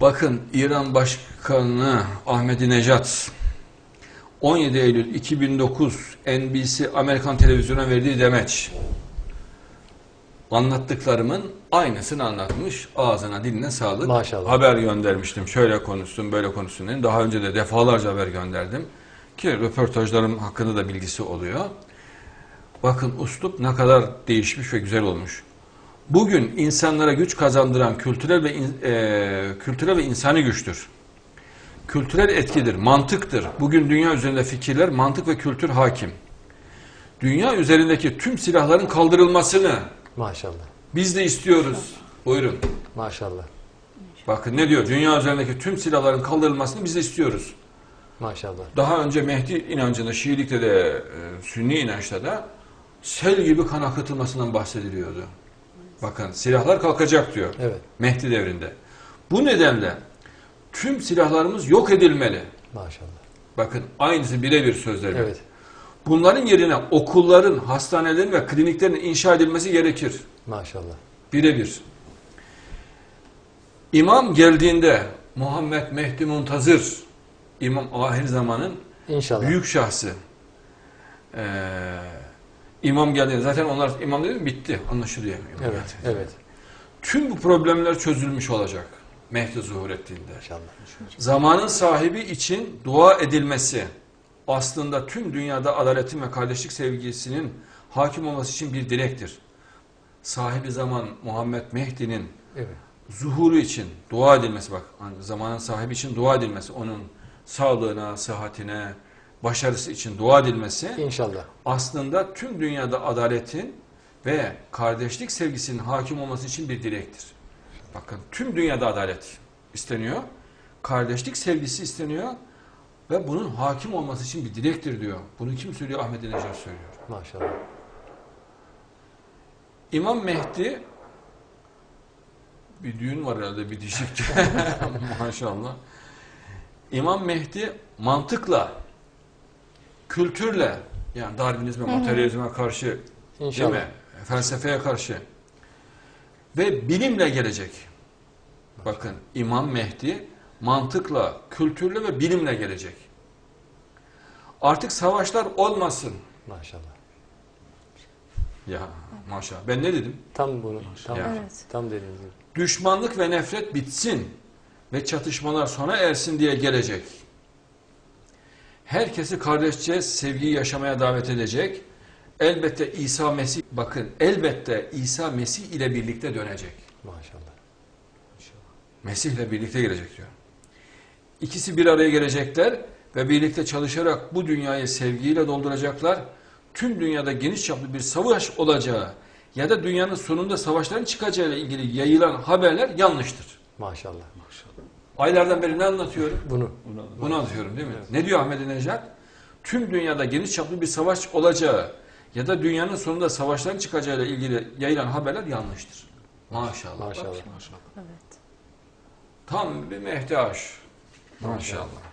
Bakın İran Başkanı Ahmadinejad 17 Eylül 2009 NBC Amerikan televizyona verdiği demeç. Anlattıklarımın aynısını anlatmış. Ağzına diline sağlık. Maşallah. Haber göndermiştim. Şöyle konuşsun, böyle konuşsun dedim. Daha önce de defalarca haber gönderdim. Ki röportajlarım hakkında da bilgisi oluyor. Bakın uslup ne kadar değişmiş ve güzel olmuş. Bugün insanlara güç kazandıran kültürel ve e, kültürel ve insani güçtür. Kültürel etkidir, mantıktır. Bugün dünya üzerinde fikirler, mantık ve kültür hakim. Dünya üzerindeki tüm silahların kaldırılmasını Maşallah. biz de istiyoruz. Buyurun. Maşallah. Bakın ne diyor? Dünya üzerindeki tüm silahların kaldırılmasını biz de istiyoruz. Maşallah. Daha önce Mehdi inancında, Şiilikte de, e, Sünni inançta da sel gibi kan akıtılmasından bahsediliyordu. Bakın silahlar kalkacak diyor. Evet. Mehdi devrinde. Bu nedenle tüm silahlarımız yok edilmeli. Maşallah. Bakın aynısı birebir sözleri. Evet. Bunların yerine okulların, hastanelerin ve kliniklerin inşa edilmesi gerekir. Maşallah. Birebir. İmam geldiğinde Muhammed Mehdi Muntazır, İmam ahir zamanın İnşallah. büyük şahsı. Ee, imam geldiğinde zaten onlar imam dedim bitti anlaşılıyor. İmam Evet. geldi. Evet. Tüm bu problemler çözülmüş olacak Mehdi zuhur ettiğinde. İnşallah. Zamanın sahibi için dua edilmesi aslında tüm dünyada adaletin ve kardeşlik sevgisinin hakim olması için bir dilektir. Sahibi zaman Muhammed Mehdi'nin Evet. zuhuru için dua edilmesi bak zamanın sahibi için dua edilmesi onun sağlığına, sıhhatine, başarısı için dua edilmesi İnşallah. aslında tüm dünyada adaletin ve kardeşlik sevgisinin hakim olması için bir dilektir. Bakın tüm dünyada adalet isteniyor. Kardeşlik sevgisi isteniyor ve bunun hakim olması için bir dilektir diyor. Bunu kim söylüyor? Ahmet Necat söylüyor. Maşallah. İmam Mehdi bir düğün var herhalde bir dişik. Maşallah. İmam Mehdi mantıkla, kültürle yani Darwinizme, materyalizme karşı değil İnşallah. mi? Felsefeye karşı ve bilimle gelecek. Bakın İmam Mehdi mantıkla, kültürle ve bilimle gelecek. Artık savaşlar olmasın. Maşallah. Ya maşallah. Ben ne dedim? Tam bunu. Tam, Ya. Evet. tam dediğiniz gibi. düşmanlık ve nefret bitsin ve çatışmalar sona ersin diye gelecek. Herkesi kardeşçe sevgiyi yaşamaya davet edecek. Elbette İsa Mesih, bakın elbette İsa Mesih ile birlikte dönecek. Maşallah. Mesih ile birlikte gelecek diyor. İkisi bir araya gelecekler ve birlikte çalışarak bu dünyayı sevgiyle dolduracaklar. Tüm dünyada geniş çaplı bir savaş olacağı ya da dünyanın sonunda savaşların çıkacağı ile ilgili yayılan haberler yanlıştır. Maşallah. Aylardan beri ne anlatıyorum? Bunu. Bunu anlatıyorum değil mi? Ne diyor Ahmet Nejat? Tüm dünyada geniş çaplı bir savaş olacağı ya da dünyanın sonunda savaşların çıkacağı ile ilgili yayılan haberler yanlıştır. Maşallah. Maşallah. Evet. Tam bir Mehdi aş. Maşallah.